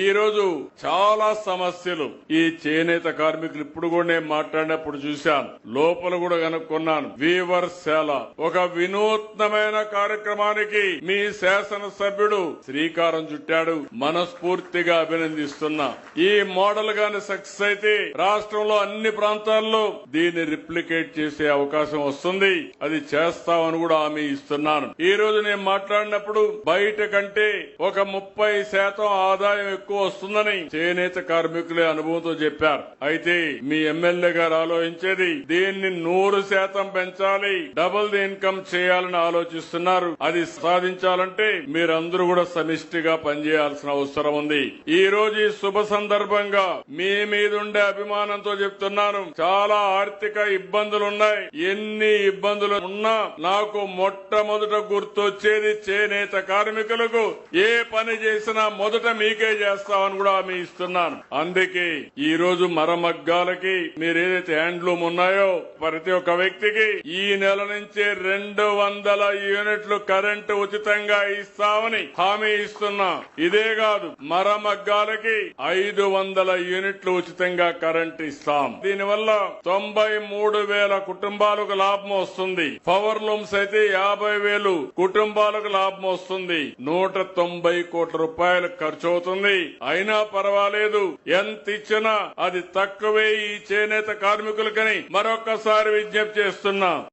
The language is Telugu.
ఈ రోజు చాలా సమస్యలు. ఈ చేనేత కార్మికులు ఇప్పుడు కూడా నేను మాట్లాడినప్పుడు చూశాను లోపల కూడా కనుక్కున్నాను. వీవర్ శాల. ఒక వినూత్నమైన కార్యక్రమానికి మీ శాసనసభ్యుడు శ్రీకారం చుట్టాడు. మనస్ఫూర్తిగా అభినందిస్తున్నా. ఈ మోడల్ గాని సక్సెస్ అయితే రాష్ట్రంలో అన్ని ప్రాంతాల్లో దీన్ని రిప్లికేట్ చేసే అవకాశం వస్తుంది. అది చేస్తామని కూడా హామీ ఇస్తున్నాను. ఈ రోజు నేను మాట్లాడినప్పుడు బయట కంటే ఒక ముప్పై శాతం ఆదాయం ఎక్కువ వస్తుందని చేనేత కార్మికులే అనుభవంతో చెప్పారు. అయితే మీ ఎమ్మెల్యే గారు ఆలోచించేది దీన్ని నూరు శాతం పెంచాలి డబుల్ ది ఇన్కమ్ చేయాలని ఆలోచిస్తున్నారు. అది సాధించాలంటే మీరందరూ కూడా సమిష్టిగా పనిచేయాల్సిన అవసరం ఉంది. ఈ రోజు ఈ శుభ సందర్భంగా మీ మీద ఉండే అభిమానంతో చెప్తున్నాను. చాలా ఆర్థిక ఇబ్బందులు ఉన్నాయి ఎన్ని ఇబ్బందులు ఉన్నా నాకు మొట్టమొదట గుర్తొచ్చేది చేనేత కార్మికులకు ఏ పని చేసినా మొదట మీకే చేస్తామని కూడా హామీ ఇస్తున్నాను. అందుకే ఈ రోజు మరమగ్గాలకి మీరు ఏదైతే హ్యాండ్లూమ్ ఉన్నాయో ప్రతి ఒక్క వ్యక్తికి ఈ నెల నుంచి రెండు వందల యూనిట్లు కరెంటు ఉచితంగా ఇస్తామని హామీ ఇస్తున్నా. ఇదే కాదు మరమగ్గాలకి ఐదు వందల యూనిట్లు ఉచితంగా కరెంట్ ఇస్తాం. దీనివల్ల తొంభై మూడు వేల కుటుంబాలకు లాభం వస్తుంది. పవర్ లూమ్స్ అయితే యాభై వేలు కుటుంబాలకు లాభం వస్తుంది. నూట తొంభై కోట్ల రూపాయలు ఖర్చు అవుతుంది. అయినా పర్వాలేదు. ఎంత ఇచ్చినా అది తక్కువే ఈ చేనేత కార్మికులకని మరొకసారి విజ్ఞప్తి చేస్తున్నా.